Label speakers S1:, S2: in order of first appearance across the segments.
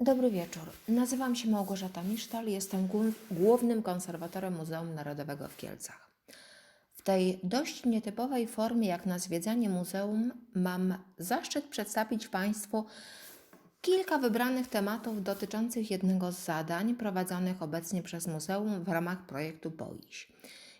S1: Dobry wieczór. Nazywam się Małgorzata Misztal, jestem głó- głównym konserwatorem Muzeum Narodowego w Kielcach. W tej dość nietypowej formie, jak na zwiedzanie muzeum, mam zaszczyt przedstawić Państwu kilka wybranych tematów dotyczących jednego z zadań prowadzonych obecnie przez muzeum w ramach projektu POIŚ.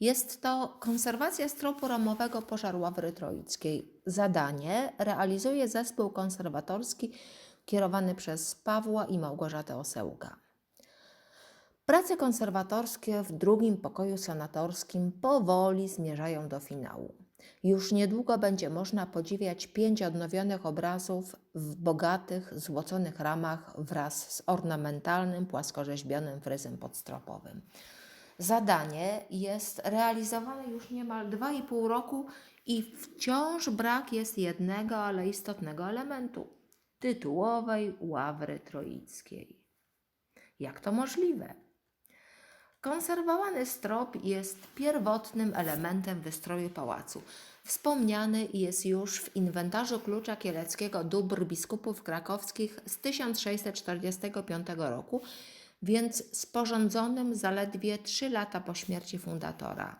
S1: Jest to konserwacja stropu ramowego pożar Ławry Troickiej. Zadanie realizuje zespół konserwatorski kierowany przez Pawła i Małgorzatę Osełka. Prace konserwatorskie w drugim pokoju sanatorskim powoli zmierzają do finału. Już niedługo będzie można podziwiać pięć odnowionych obrazów w bogatych, złoconych ramach wraz z ornamentalnym, płaskorzeźbionym fryzem podstropowym. Zadanie jest realizowane już niemal 2,5 roku i wciąż brak jest jednego, ale istotnego elementu tytułowej ławry troickiej. Jak to możliwe? Konserwowany strop jest pierwotnym elementem wystroju pałacu. Wspomniany jest już w inwentarzu klucza kieleckiego dóbr biskupów krakowskich z 1645 roku, więc sporządzonym zaledwie trzy lata po śmierci fundatora.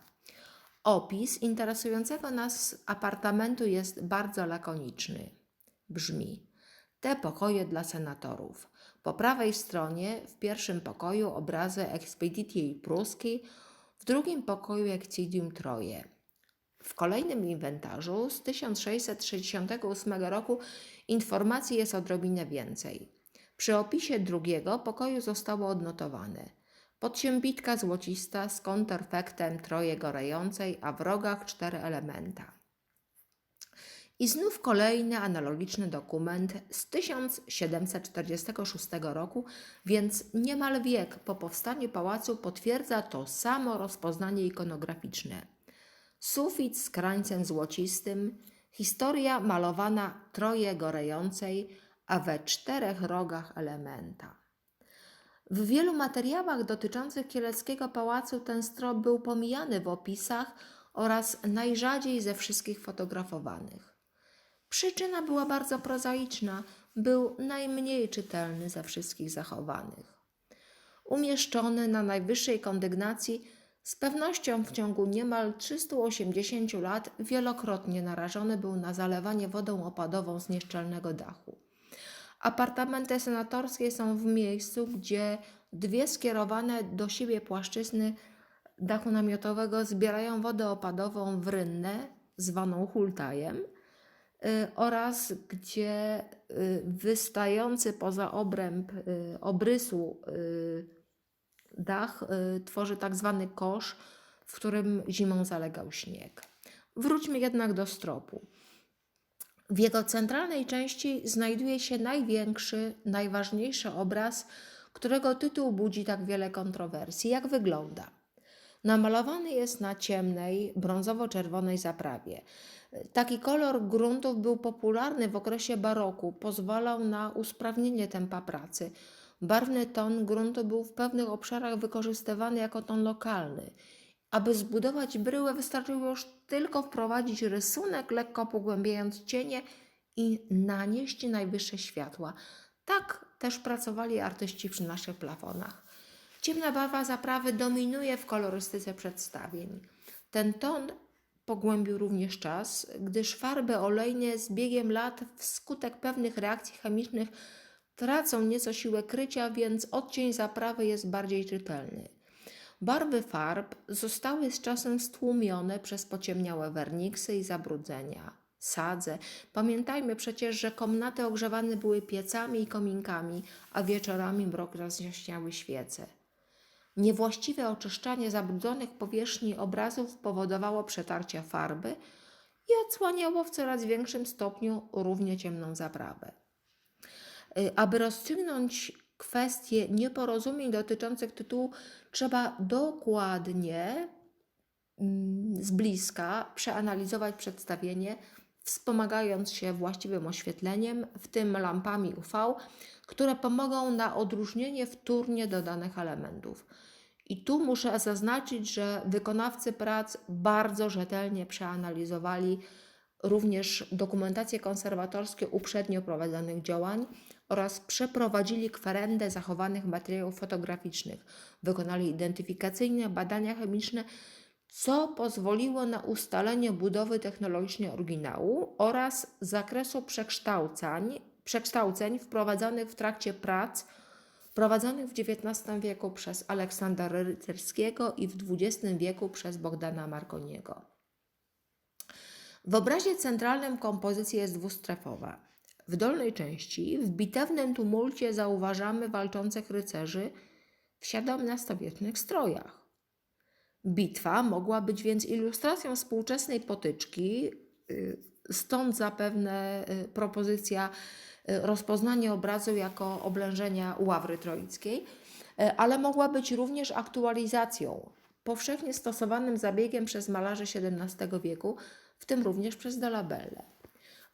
S1: Opis interesującego nas apartamentu jest bardzo lakoniczny. Brzmi: Te pokoje dla senatorów. Po prawej stronie w pierwszym pokoju obrazy Expeditiae Pruskiej, w drugim pokoju Excidium Troje. W kolejnym inwentarzu z 1668 roku informacji jest odrobinę więcej. Przy opisie drugiego pokoju zostało odnotowane podsiębitka złocista z kontrfektem troje gorejącej, a w rogach cztery elementa. I znów kolejny analogiczny dokument z 1746 roku, więc niemal wiek po powstaniu pałacu potwierdza to samo rozpoznanie ikonograficzne. Sufit z krańcem złocistym, historia malowana troje gorejącej, a we czterech rogach elementa. W wielu materiałach dotyczących Kieleckiego Pałacu ten strop był pomijany w opisach oraz najrzadziej ze wszystkich fotografowanych. Przyczyna była bardzo prozaiczna, był najmniej czytelny ze wszystkich zachowanych. Umieszczony na najwyższej kondygnacji, z pewnością w ciągu niemal 380 lat wielokrotnie narażony był na zalewanie wodą opadową z nieszczelnego dachu. Apartamenty senatorskie są w miejscu, gdzie dwie skierowane do siebie płaszczyzny dachu namiotowego zbierają wodę opadową w rynnę, zwaną hultajem, oraz gdzie y, wystający poza obręb y, obrysu y, dach y, tworzy tak zwany kosz, w którym zimą zalegał śnieg. Wróćmy jednak do stropu. W jego centralnej części znajduje się największy, najważniejszy obraz, którego tytuł budzi tak wiele kontrowersji. Jak wygląda? Namalowany jest na ciemnej, brązowo-czerwonej zaprawie. Taki kolor gruntów był popularny w okresie baroku, pozwalał na usprawnienie tempa pracy. Barwny ton gruntu był w pewnych obszarach wykorzystywany jako ton lokalny. Aby zbudować bryłę, wystarczyło już tylko wprowadzić rysunek, lekko pogłębiając cienie i nanieść najwyższe światła. Tak też pracowali artyści przy naszych plafonach. Ciemna barwa zaprawy dominuje w kolorystyce przedstawień. Ten ton pogłębił również czas, gdyż farby olejne z biegiem lat wskutek pewnych reakcji chemicznych tracą nieco siłę krycia, więc odcień zaprawy jest bardziej czytelny. Barwy farb zostały z czasem stłumione przez pociemniałe werniksy i zabrudzenia. Sadze. Pamiętajmy przecież, że komnaty ogrzewane były piecami i kominkami, a wieczorami mrok rozjaśniały świece. Niewłaściwe oczyszczanie zabrudzonych powierzchni obrazów powodowało przetarcie farby i odsłaniało w coraz większym stopniu równie ciemną zaprawę. Y, Aby rozstrzygnąć kwestie nieporozumień dotyczących tytułu, trzeba dokładnie mm, z bliska przeanalizować przedstawienie, wspomagając się właściwym oświetleniem, w tym lampami UV, które pomogą na odróżnienie wtórnie dodanych elementów. I tu muszę zaznaczyć, że wykonawcy prac bardzo rzetelnie przeanalizowali również dokumentacje konserwatorskie uprzednio prowadzonych działań oraz przeprowadzili kwerendę zachowanych materiałów fotograficznych. Wykonali identyfikacyjne badania chemiczne, co pozwoliło na ustalenie budowy technologicznej oryginału oraz zakresu przekształceń, wprowadzonych w trakcie prac prowadzonych w XIX wieku przez Aleksandra Rycerskiego i w XX wieku przez Bogdana Marconiego. W obrazie centralnym kompozycja jest dwustrefowa. W dolnej części w bitewnym tumulcie zauważamy walczących rycerzy w XVII-wiecznych strojach. Bitwa mogła być więc ilustracją współczesnej potyczki, y, stąd zapewne y, propozycja y, rozpoznania obrazu jako oblężenia ławry troickiej, ale mogła być również aktualizacją, powszechnie stosowanym zabiegiem przez malarzy XVII wieku, w tym również przez Dolabelle.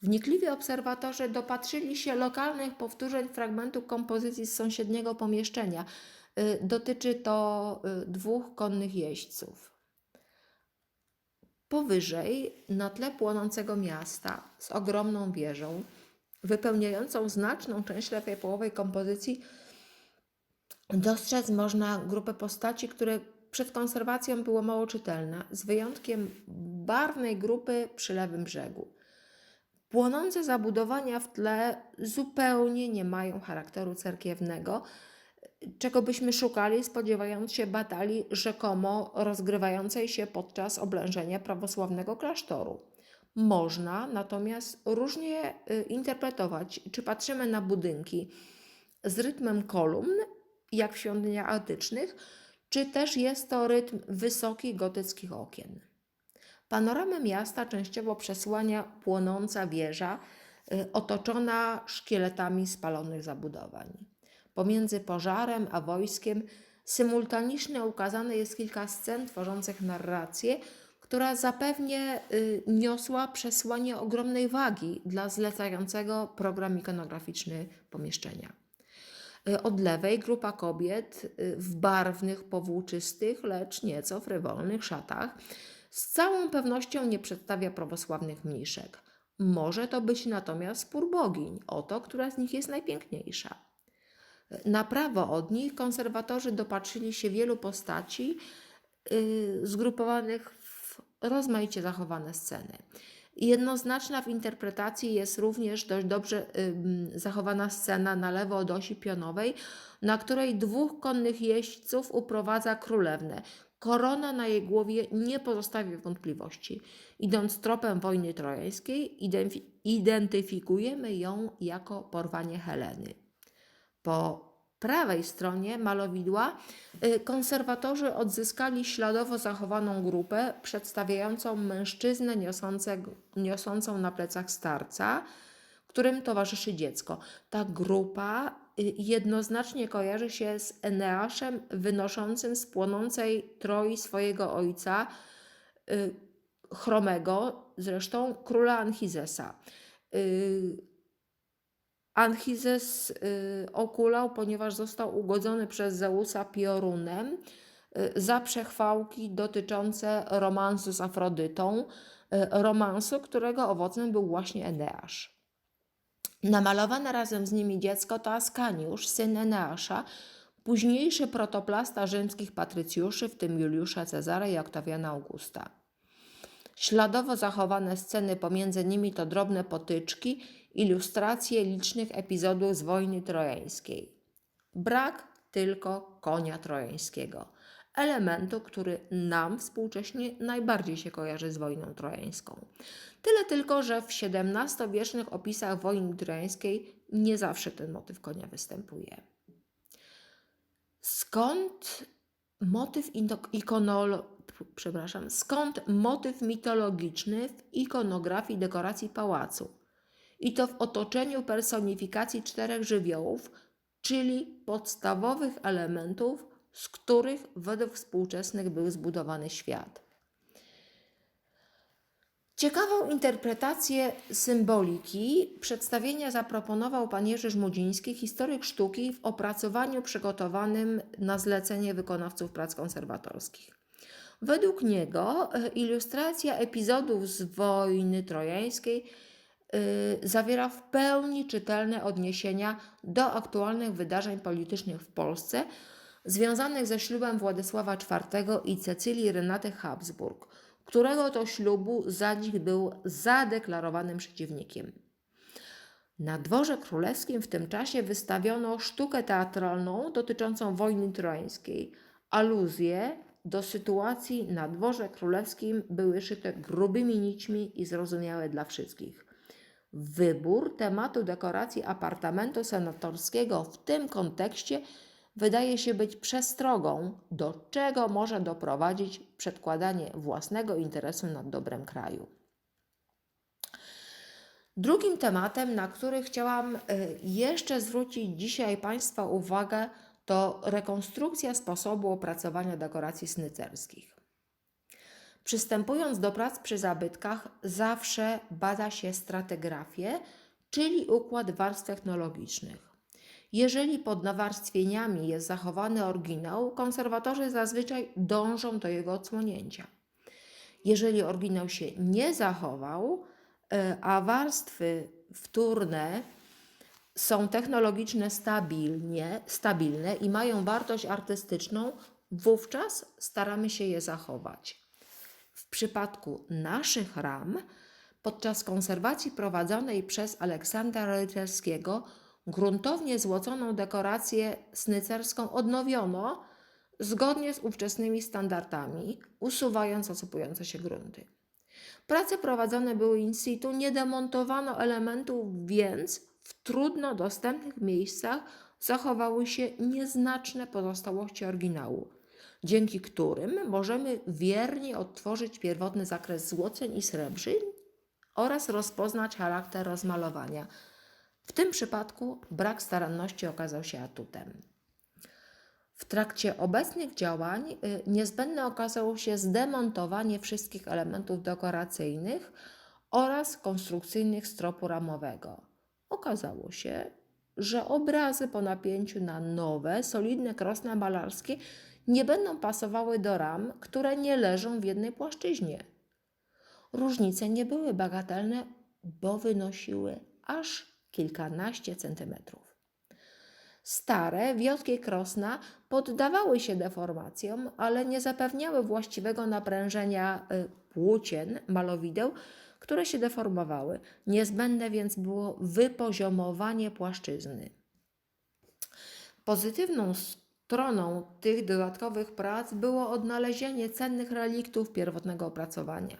S1: Wnikliwi obserwatorzy dopatrzyli się lokalnych powtórzeń fragmentu kompozycji z sąsiedniego pomieszczenia. Y, Dotyczy to y, dwóch konnych jeźdźców. Powyżej, na tle płonącego miasta z ogromną wieżą, wypełniającą znaczną część lewej połowy kompozycji, dostrzec można grupę postaci, które przed konserwacją było mało czytelne, z wyjątkiem barwnej grupy przy lewym brzegu. Płonące zabudowania w tle zupełnie nie mają charakteru cerkiewnego, czego byśmy szukali, spodziewając się batalii rzekomo rozgrywającej się podczas oblężenia prawosławnego klasztoru. Można natomiast różnie y, interpretować, czy patrzymy na budynki z rytmem kolumn, jak w świątyniach antycznych, czy też jest to rytm wysokich gotyckich okien. Panoramę miasta częściowo przesłania płonąca wieża, y, otoczona szkieletami spalonych zabudowań. Pomiędzy pożarem a wojskiem symultanicznie ukazane jest kilka scen tworzących narrację, która zapewnie y, niosła przesłanie ogromnej wagi dla zlecającego program ikonograficzny pomieszczenia. Y, Od lewej grupa kobiet y, w barwnych, powłóczystych, lecz nieco frywolnych szatach z całą pewnością nie przedstawia prawosławnych mniszek. Może to być natomiast spór bogiń o to, która z nich jest najpiękniejsza. Na prawo od nich konserwatorzy dopatrzyli się wielu postaci y, zgrupowanych w rozmaicie zachowane sceny. Jednoznaczna w interpretacji jest również dość dobrze zachowana scena na lewo od osi pionowej, na której dwóch konnych jeźdźców uprowadza królewnę. Korona na jej głowie nie pozostawia wątpliwości. Idąc tropem wojny trojańskiej, identyfikujemy ją jako porwanie Heleny. Po prawej stronie malowidła y, konserwatorzy odzyskali śladowo zachowaną grupę przedstawiającą mężczyznę niosącą na plecach starca, którym towarzyszy dziecko. Ta grupa y, jednoznacznie kojarzy się z Eneaszem wynoszącym z płonącej troi swojego ojca, y, chromego, zresztą króla Anchizesa. Anchizes y, okulał, ponieważ został ugodzony przez Zeusa piorunem y, za przechwałki dotyczące romansu z Afrodytą, y, romansu, którego owocem był właśnie Eneasz. Namalowane razem z nimi dziecko to Askaniusz, syn Eneasza, późniejszy protoplasta rzymskich patrycjuszy, w tym Juliusza Cezara i Oktawiana Augusta. Śladowo zachowane sceny pomiędzy nimi to drobne potyczki, ilustracje licznych epizodów z wojny trojańskiej. Brak tylko konia trojańskiego, elementu, który nam współcześnie najbardziej się kojarzy z wojną trojańską. Tyle tylko, że w XVII-wiecznych opisach wojny trojańskiej nie zawsze ten motyw konia występuje. Skąd motyw ikonolo, przepraszam, skąd motyw mitologiczny w ikonografii dekoracji pałacu? I to w otoczeniu personifikacji czterech żywiołów, czyli podstawowych elementów, z których według współczesnych był zbudowany świat. Ciekawą interpretację symboliki przedstawienia zaproponował pan Jerzy Żmudziński, historyk sztuki, w opracowaniu przygotowanym na zlecenie wykonawców prac konserwatorskich. Według niego e, ilustracja epizodów z wojny trojańskiej zawiera w pełni czytelne odniesienia do aktualnych wydarzeń politycznych w Polsce związanych ze ślubem Władysława IV i Cecylii Renaty Habsburg, którego to ślubu Zadzik był zadeklarowanym przeciwnikiem. Na dworze królewskim w tym czasie wystawiono sztukę teatralną dotyczącą wojny trojańskiej. Aluzje do sytuacji na dworze królewskim były szyte grubymi nićmi i zrozumiałe dla wszystkich. Wybór tematu dekoracji apartamentu senatorskiego w tym kontekście wydaje się być przestrogą, do czego może doprowadzić przedkładanie własnego interesu nad dobrem kraju. Drugim tematem, na który chciałam y, jeszcze zwrócić dzisiaj Państwa uwagę, to rekonstrukcja sposobu opracowania dekoracji snycerskich. Przystępując do prac przy zabytkach, zawsze bada się stratygrafię, czyli układ warstw technologicznych. Jeżeli pod nawarstwieniami jest zachowany oryginał, konserwatorzy zazwyczaj dążą do jego odsłonięcia. Jeżeli oryginał się nie zachował, e, a warstwy wtórne są technologiczne stabilnie, stabilne i mają wartość artystyczną, wówczas staramy się je zachować. W przypadku naszych ram, podczas konserwacji prowadzonej przez Aleksandra Rycerskiego, gruntownie złoconą dekorację snycerską odnowiono zgodnie z ówczesnymi standardami, usuwając osypujące się grunty. Prace prowadzone były in situ, nie demontowano elementów, więc w trudno dostępnych miejscach zachowały się nieznaczne pozostałości oryginału, dzięki którym możemy wiernie odtworzyć pierwotny zakres złoceń i srebrzyn oraz rozpoznać charakter rozmalowania. W tym przypadku brak staranności okazał się atutem. W trakcie obecnych działań y, niezbędne okazało się zdemontowanie wszystkich elementów dekoracyjnych oraz konstrukcyjnych stropu ramowego. Okazało się, że obrazy po napięciu na nowe, solidne krosna malarskie nie będą pasowały do ram, które nie leżą w jednej płaszczyźnie. Różnice nie były bagatelne, bo wynosiły aż kilkanaście centymetrów. Stare, wiotkie krosna poddawały się deformacjom, ale nie zapewniały właściwego naprężenia y, płócien malowideł, które się deformowały. Niezbędne więc było wypoziomowanie płaszczyzny. Pozytywną stroną tych dodatkowych prac było odnalezienie cennych reliktów pierwotnego opracowania.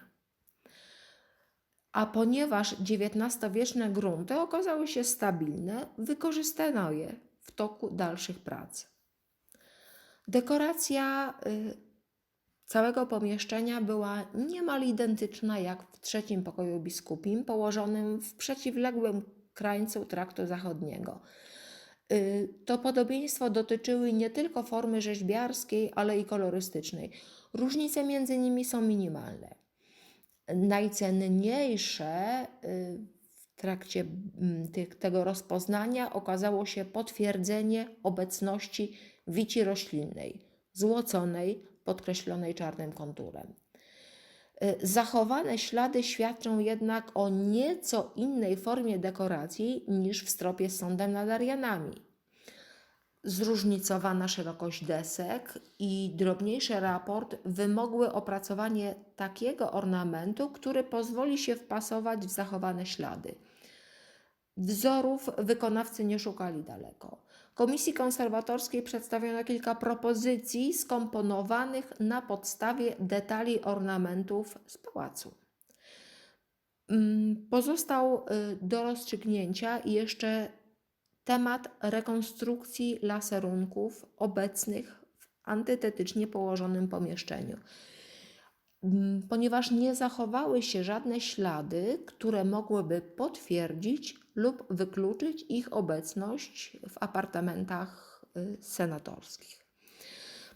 S1: A ponieważ XIX-wieczne grunty okazały się stabilne, wykorzystano je w toku dalszych prac. Dekoracja y, całego pomieszczenia była niemal identyczna jak w trzecim pokoju biskupim, położonym w przeciwległym krańcu traktu zachodniego. Y, to podobieństwo dotyczyły nie tylko formy rzeźbiarskiej, ale i kolorystycznej. Różnice między nimi są minimalne. Najcenniejsze y, w trakcie mm, tego rozpoznania okazało się potwierdzenie obecności wici roślinnej, złoconej, podkreślonej czarnym konturem. Y, zachowane ślady świadczą jednak o nieco innej formie dekoracji niż w stropie z sądem nad Arianami. Zróżnicowana szerokość desek i drobniejszy raport wymogły opracowanie takiego ornamentu, który pozwoli się wpasować w zachowane ślady. Wzorów wykonawcy nie szukali daleko. Komisji konserwatorskiej przedstawiono kilka propozycji skomponowanych na podstawie detali ornamentów z pałacu. Mm, pozostał y, do rozstrzygnięcia jeszcze temat rekonstrukcji laserunków obecnych w antytetycznie położonym pomieszczeniu. Mm, ponieważ nie zachowały się żadne ślady, które mogłyby potwierdzić lub wykluczyć ich obecność w apartamentach y, senatorskich.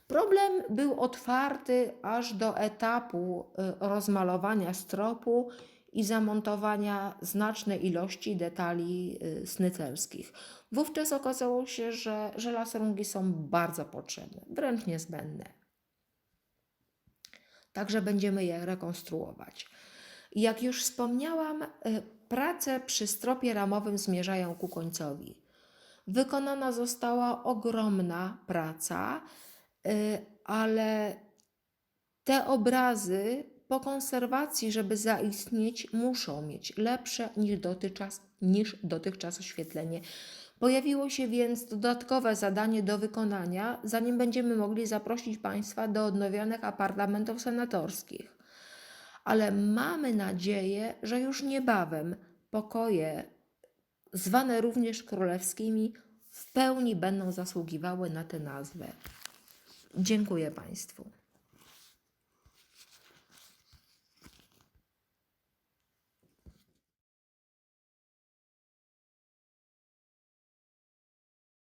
S1: Problem był otwarty aż do etapu y, rozmalowania stropu i zamontowania znacznej ilości detali y, snycerskich. Wówczas okazało się, że, że laserungi są bardzo potrzebne, wręcz niezbędne. Także będziemy je rekonstruować. Jak już wspomniałam, prace przy stropie ramowym zmierzają ku końcowi. Wykonana została ogromna praca, y, ale te obrazy po konserwacji, żeby zaistnieć, muszą mieć lepsze niż dotychczas, niż dotychczas oświetlenie. Pojawiło się więc dodatkowe zadanie do wykonania, zanim będziemy mogli zaprosić Państwa do odnowionych apartamentów senatorskich. Ale mamy nadzieję, że już niebawem pokoje, zwane również królewskimi, w pełni będą zasługiwały na tę nazwę. Dziękuję Państwu.